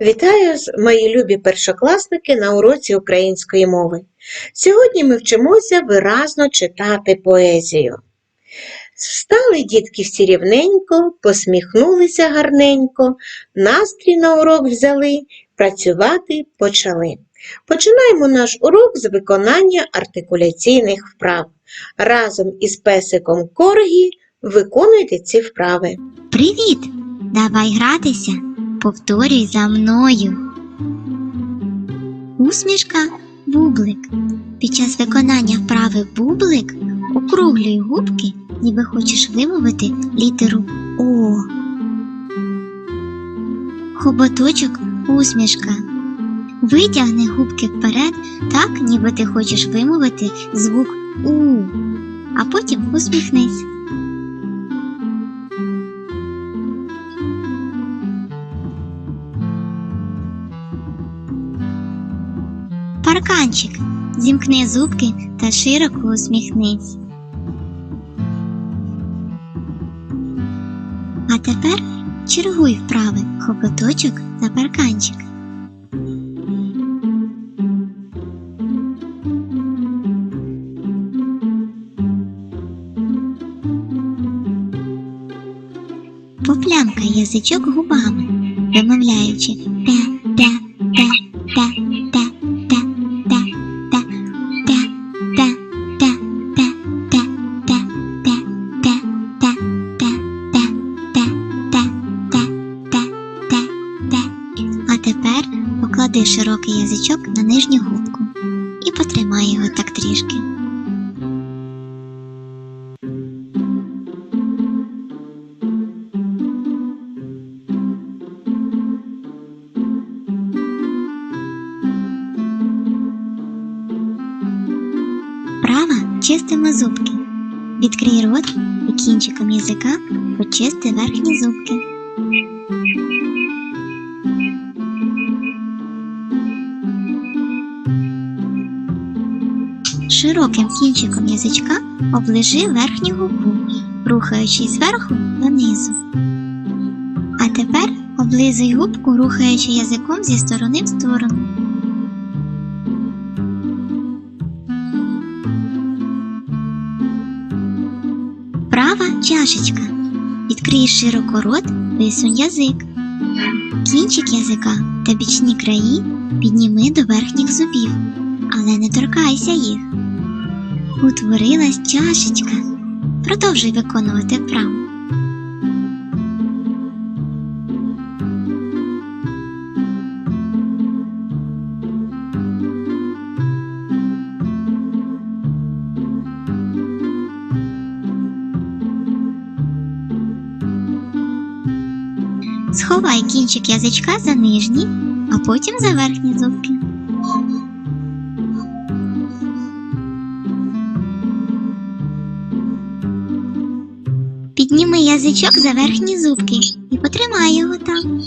Вітаю, мої любі першокласники на уроці української мови. Сьогодні ми вчимося виразно читати поезію. Встали дітки всі рівненько, посміхнулися гарненько, настрій на урок взяли, працювати почали. Починаємо наш урок з виконання артикуляційних вправ. Разом із песиком Коргі виконуйте ці вправи. Привіт! Давай гратися. Повторюй за мною. Усмішка бублик. Під час виконання вправи бублик округлюй губки, ніби хочеш вимовити літеру О. Хоботочок усмішка. Витягни губки вперед, так, ніби ти хочеш вимовити звук У, а потім усміхнись. Парканчик. Зімкни зубки та широко усміхнись. А тепер чергуй вправи хоботочок та парканчик. Поплямкай язичок губами, вимовляючи те, те, те, те, те, Права чистимо зубки. Відкрий рот і кінчиком язика почисти верхні зубки. Широким кінчиком язичка оближи верхню губу, рухаючись зверху донизу. А тепер облизуй губку, рухаючи язиком зі сторони в сторону. Права чашечка. Відкрий широко рот, висунь язик. Кінчик язика та бічні краї підніми до верхніх зубів, але не торкайся їх. Утворилась чашечка. Продовжуй виконувати вправу. Сховай кінчик язичка за нижні, а потім за верхні зубки. Підніми язичок за верхні зубки і потримай його там.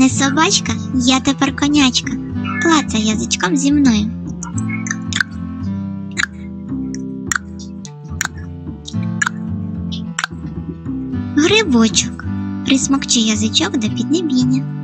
Не собачка, я тепер конячка. Клацай язичком зі мною. Грибочок. Присмокчи язичок до піднебіння.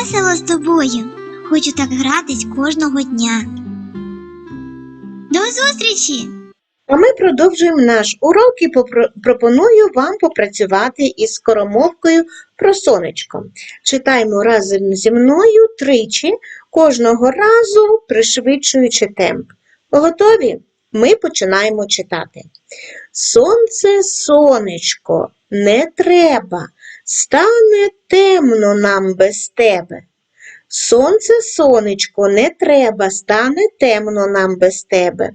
Весело з тобою. Хочу так гратись кожного дня. До зустрічі! А ми продовжуємо наш урок і пропоную вам попрацювати із скоромовкою про сонечко. Читаємо разом зі мною тричі, кожного разу пришвидшуючи темп. Готові? Ми починаємо читати. Сонце, сонечко, не треба, стане темно нам без тебе. Сонце, сонечко, не треба, стане темно нам без тебе.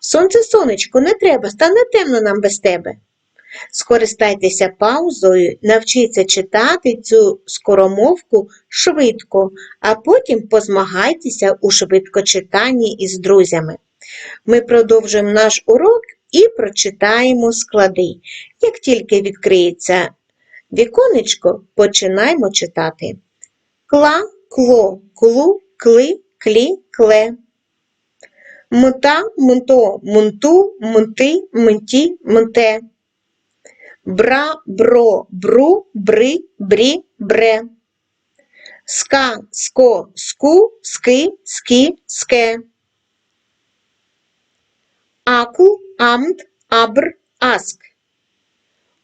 Сонце, сонечко, не треба, стане темно нам без тебе. Скористайтеся паузою, навчіться читати цю скоромовку швидко, а потім позмагайтеся у швидкочитанні із друзями. Ми продовжуємо наш урок і прочитаємо склади. Як тільки відкриється віконечко, починаємо читати. Кла, кло, клу, кли, клі, кле. Мта, мто, мунту, мти, мті, мте. Бра, бро, бру, бри, брі, бре. Ска, ско, ску, ски, скі, ске. Акл, амт, абр, аск.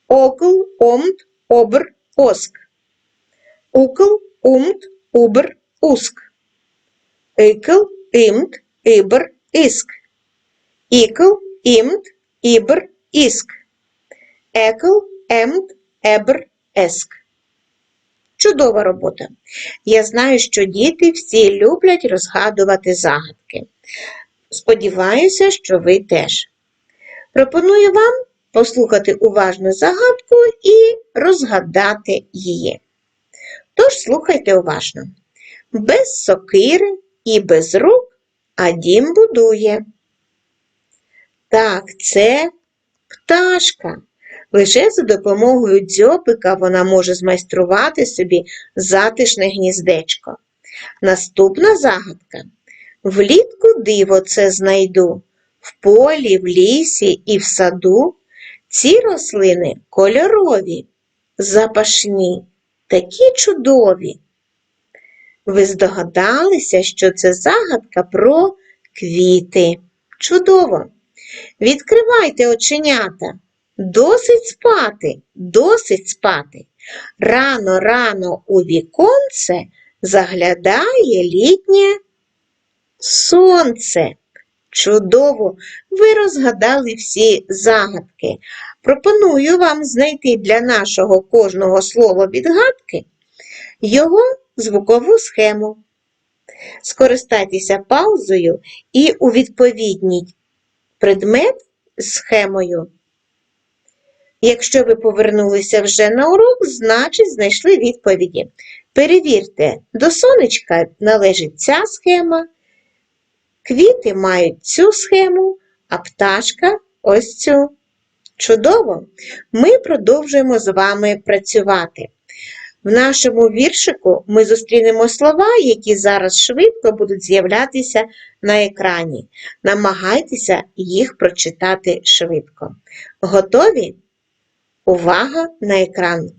Окл, омт, обр, оск. Укл, умт, убр, уск. Икл, имт, ибр, иск. Икл, имт, ибр, иск. Екл, емт, ебр, еск. Чудова робота. Я знаю, що діти всі люблять розгадувати загадки. Сподіваюся, що ви теж. Пропоную вам послухати уважно загадку і розгадати її. Тож слухайте уважно. Без сокири і без рук, а дім будує. Так, це пташка. Лише за допомогою дзьобика вона може змайструвати собі затишне гніздечко. Наступна загадка. Влітку диво це знайду, в полі, в лісі і в саду. Ці рослини кольорові, запашні, такі чудові. Ви здогадалися, що це загадка про квіти. Чудово! Відкривайте оченята. Досить спати, досить спати. Рано, рано у віконце заглядає літнє сонце. Чудово! Ви розгадали всі загадки. Пропоную вам знайти для нашого кожного слова відгадки його звукову схему. Скористайтеся паузою і у відповідній предмет схемою. Якщо ви повернулися вже на урок, значить знайшли відповіді. Перевірте, до сонечка належить ця схема, квіти мають цю схему, а пташка ось цю. Чудово! Ми продовжуємо з вами працювати. В нашому віршику ми зустрінемо слова, які зараз швидко будуть з'являтися на екрані. Намагайтеся їх прочитати швидко. Готові? Увага на екран!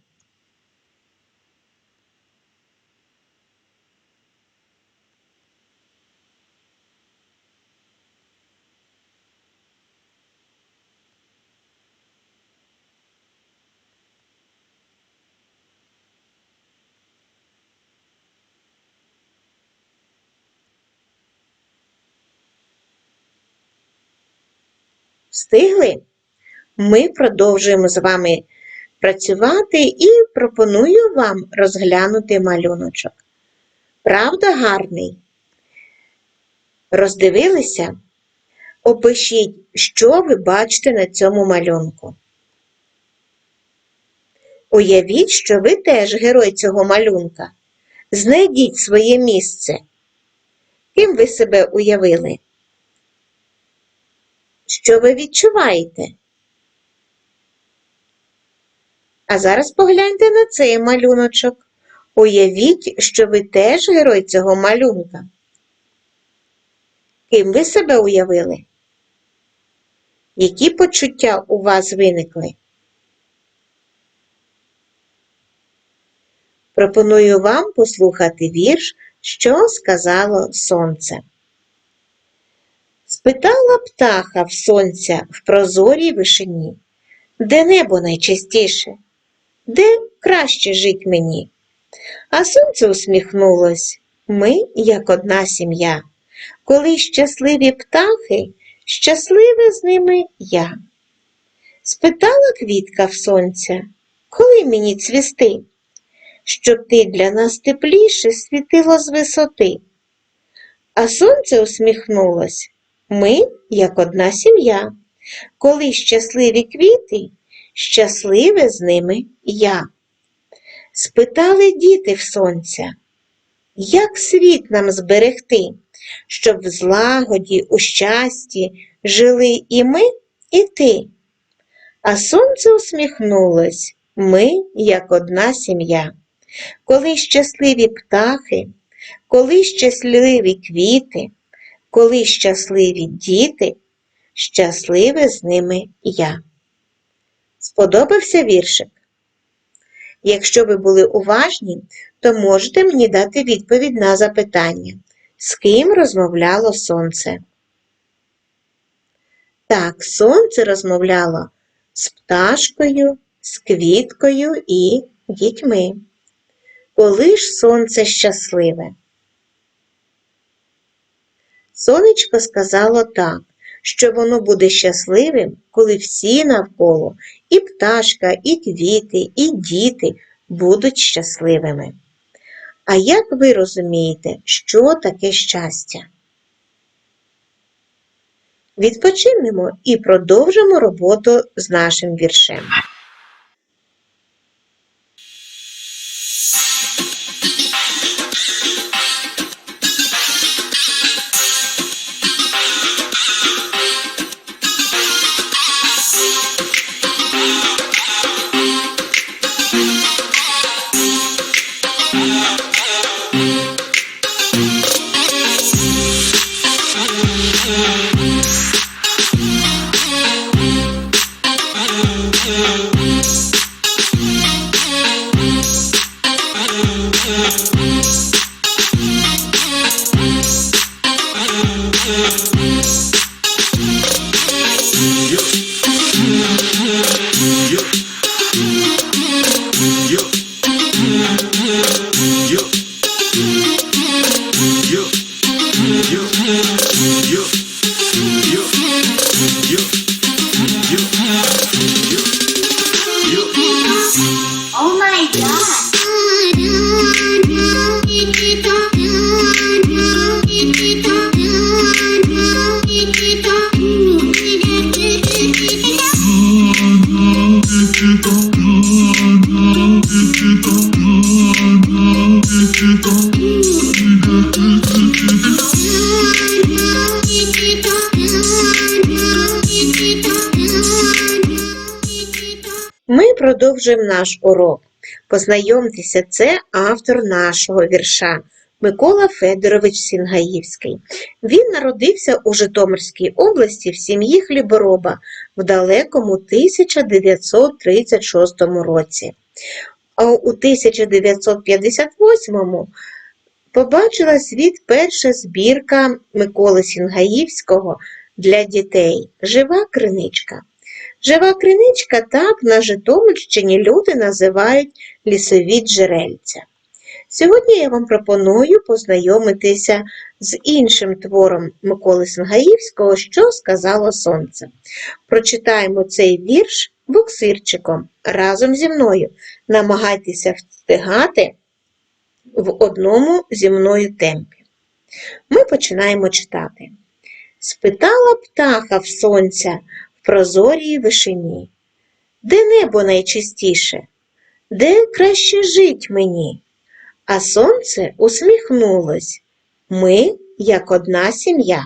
Встигли? Ми продовжуємо з вами працювати і пропоную вам розглянути малюночок. Правда, гарний? Роздивилися? Опишіть, що ви бачите на цьому малюнку. Уявіть, що ви теж герой цього малюнка. Знайдіть своє місце. Ким ви себе уявили? Що ви відчуваєте? А зараз погляньте на цей малюночок. Уявіть, що ви теж герой цього малюнка. Ким ви себе уявили? Які почуття у вас виникли? Пропоную вам послухати вірш, що сказало сонце. Спитала птаха в сонця в прозорій вишині, де небо найчастіше? де краще жить мені? А сонце усміхнулось. Ми, як одна сім'я. Коли щасливі птахи, щасливе з ними я. Спитала квітка в сонця, коли мені цвісти, щоб ти для нас тепліше світило з висоти. А сонце усміхнулось. Ми, як одна сім'я. Коли щасливі квіти, щасливе з ними я. Спитали діти в сонця, як світ нам зберегти, щоб в злагоді, у щасті жили і ми, і ти. А сонце усміхнулось, ми, як одна сім'я. Коли щасливі птахи, коли щасливі квіти, коли щасливі діти, щасливе з ними я. Сподобався віршик? Якщо ви були уважні, то можете мені дати відповідь на запитання, з ким розмовляло сонце? Так, сонце розмовляло з пташкою, з квіткою і дітьми. Коли ж сонце щасливе? Сонечко сказало так, що воно буде щасливим, коли всі навколо, і пташка, і квіти, і діти будуть щасливими. А як ви розумієте, що таке щастя? Відпочинемо і продовжимо роботу з нашим віршем. Ми продовжуємо наш урок. Познайомтеся, це автор нашого вірша Микола Федорович Сінгаївський. Він народився у Житомирській області в сім'ї хлібороба в далекому 1936 році. А у 1958 побачила світ перша збірка Миколи Сінгаївського для дітей Жива криничка. Жива криничка так на Житомирщині люди називають лісові джерельця. Сьогодні я вам пропоную познайомитися з іншим твором Миколи Сингаївського «Що сказало сонце». Прочитаємо цей вірш буксирчиком разом зі мною. Намагайтеся встигати в одному зі мною темпі. Ми починаємо читати. Спитала птаха в сонця в прозорій вишині. Де небо найчистіше? Де краще жить мені? А сонце усміхнулось. Ми, як одна сім'я.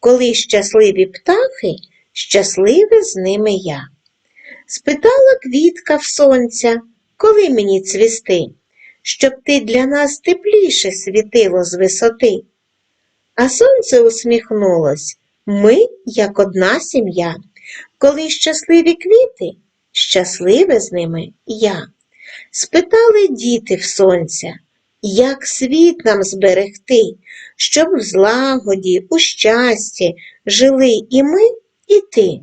Коли щасливі птахи, щасливе з ними я. Спитала квітка в сонця, коли мені цвісти, щоб ти для нас тепліше світило з висоти. А сонце усміхнулось. Ми, як одна сім'я. Коли щасливі квіти, щасливе з ними я. Спитали діти в сонця, як світ нам зберегти, щоб в злагоді, у щасті жили і ми, і ти.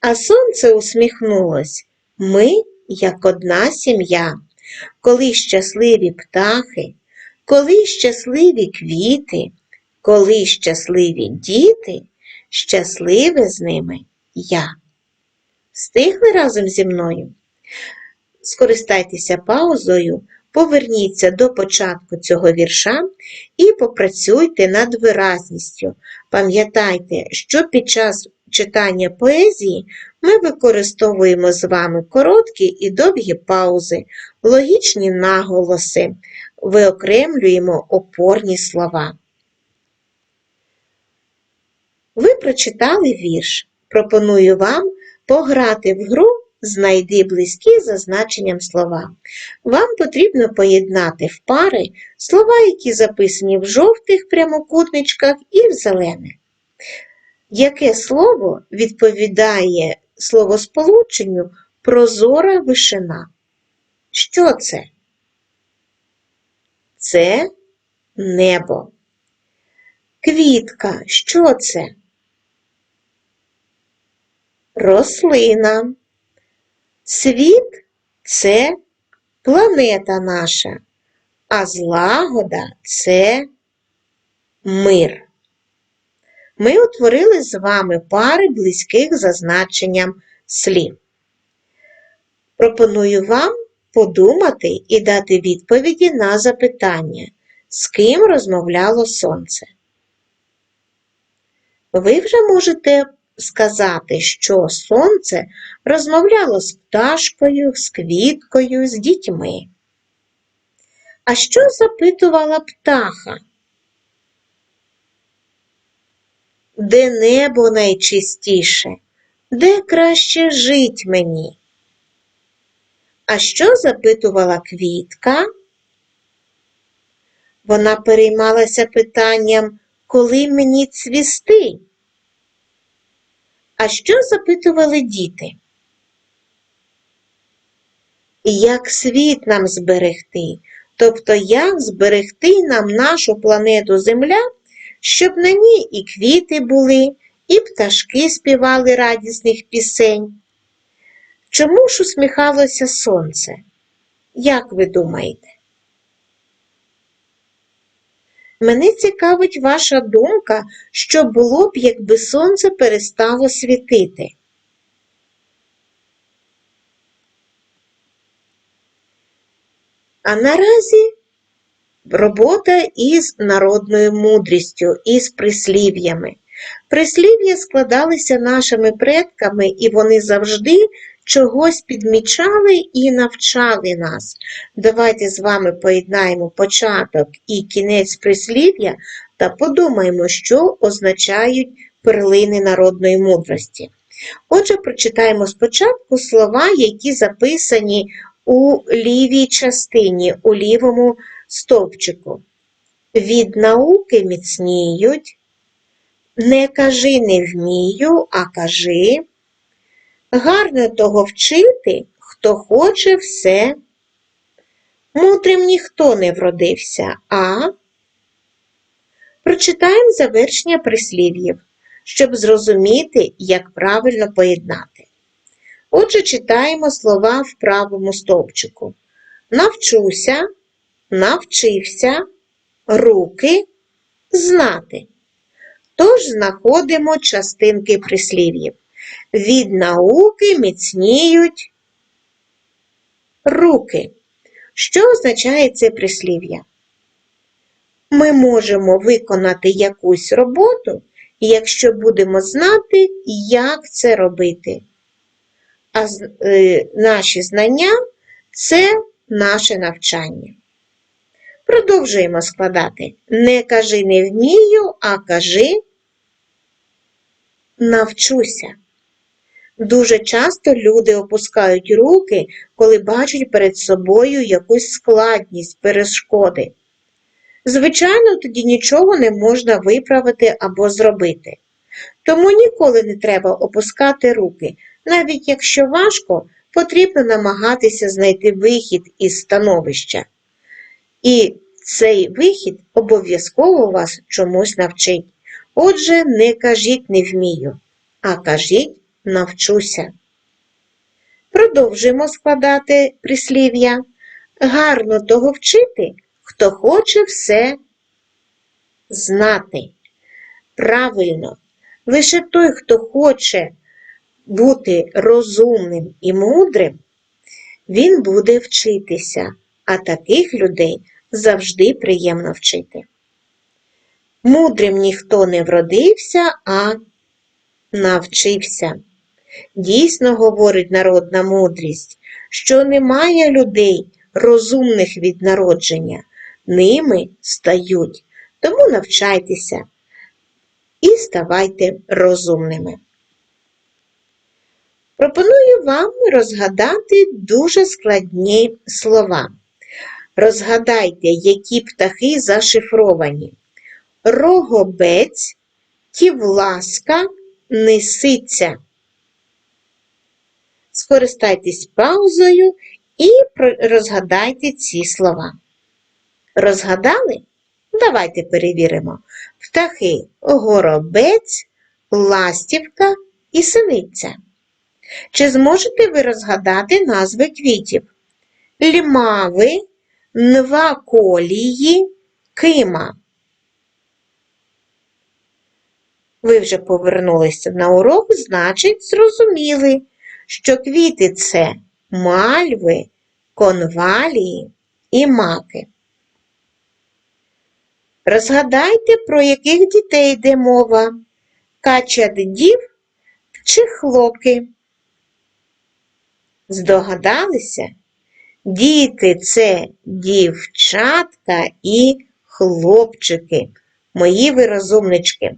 А сонце усміхнулось. Ми, як одна сім'я, коли щасливі птахи, коли щасливі квіти, коли щасливі діти, щасливе з ними я. Стигли разом зі мною? Скористайтеся паузою, поверніться до початку цього вірша і попрацюйте над виразністю. Пам'ятайте, що під час читання поезії ми використовуємо з вами короткі і довгі паузи, логічні наголоси, виокремлюємо опорні слова. Ви прочитали вірш. Пропоную вам пограти в гру Знайди близькі за значенням слова. Вам потрібно поєднати в пари слова, які записані в жовтих прямокутничках і в зелених. Яке слово відповідає словосполученню прозора вишина? Що це? Це небо. Квітка. Що це? Рослина. Світ це планета наша, а злагода це мир. Ми утворили з вами пари близьких за значенням слів. Пропоную вам подумати і дати відповіді на запитання, з ким розмовляло сонце. Ви вже можете сказати, що сонце розмовляло з пташкою, з квіткою, з дітьми. А що запитувала птаха? Де небо найчистіше, де краще жить мені? А що запитувала квітка? Вона переймалася питанням, коли мені цвісти? А що запитували діти? Як світ нам зберегти? Тобто, як зберегти нам нашу планету Земля, щоб на ній і квіти були, і пташки співали радісних пісень? Чому ж усміхалося сонце? Як ви думаєте? Мене цікавить ваша думка, що було б, якби сонце перестало світити. А наразі робота із народною мудрістю, із прислів'ями. Прислів'я складалися нашими предками, і вони завжди чогось підмічали і навчали нас. Давайте з вами поєднаємо початок і кінець прислів'я та подумаємо, що означають перлини народної мудрості. Отже, прочитаємо спочатку слова, які записані у лівій частині, у лівому стовпчику. Від науки міцніють, не кажи не вмію, а кажи. Гарно того вчити, хто хоче все. Мудрим ніхто не вродився, а прочитаємо завершення прислів'їв, щоб зрозуміти, як правильно поєднати. Отже, читаємо слова в правому стовпчику. Навчуся, навчився, руки знати. Тож знаходимо частинки прислів'їв. Від науки міцніють руки. Що означає це прислів'я? Ми можемо виконати якусь роботу, якщо будемо знати, як це робити. А е, наші знання це наше навчання. Продовжуємо складати. Не кажи не вмію, а кажи навчуся. Дуже часто люди опускають руки, коли бачать перед собою якусь складність, перешкоди. Звичайно, тоді нічого не можна виправити або зробити. Тому ніколи не треба опускати руки, навіть якщо важко, потрібно намагатися знайти вихід із становища. І цей вихід обов'язково вас чомусь навчить. Отже, не кажіть не вмію, а кажіть навчуся. Продовжуємо складати прислів'я. Гарно того вчити, хто хоче все знати. Правильно, лише той, хто хоче бути розумним і мудрим, він буде вчитися, а таких людей завжди приємно вчити. Мудрим ніхто не вродився, а навчився. Дійсно говорить народна мудрість, що немає людей, розумних від народження, ними стають. Тому навчайтеся і ставайте розумними. Пропоную вам розгадати дуже складні слова. Розгадайте, які птахи зашифровані. Рогобець, тівласка, нисиця. Скористайтесь паузою і розгадайте ці слова. Розгадали? Давайте перевіримо. Птахи горобець, ластівка і синиця. Чи зможете ви розгадати назви квітів? Льмави, нваколії, кима. Ви вже повернулися на урок, значить, зрозуміли, що квіти це мальви, конвалії і маки. Розгадайте, про яких дітей йде мова качаддів чи хлопки. Здогадалися? Діти це дівчатка і хлопчики, мої ви розумнички.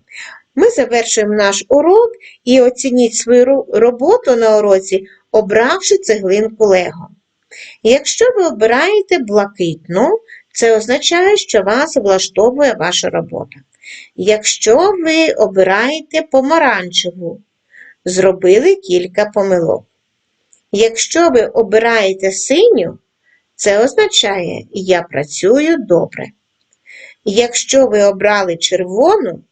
Ми завершуємо наш урок і оцініть свою роботу на уроці, обравши цеглинку Лего. Якщо ви обираєте блакитну, це означає, що вас влаштовує ваша робота. Якщо ви обираєте помаранчеву, зробили кілька помилок. Якщо ви обираєте синю, це означає, я працюю добре. Якщо ви обрали червону,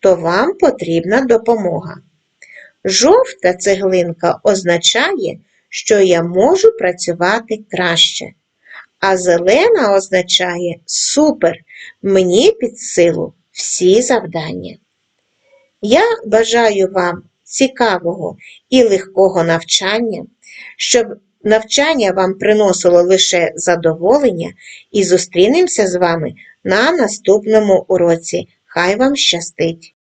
то вам потрібна допомога. Жовта цеглинка означає, що я можу працювати краще. А зелена означає супер, мені під силу всі завдання. Я бажаю вам цікавого і легкого навчання, щоб навчання вам приносило лише задоволення і зустрінемося з вами на наступному уроці. Хай вам щастить!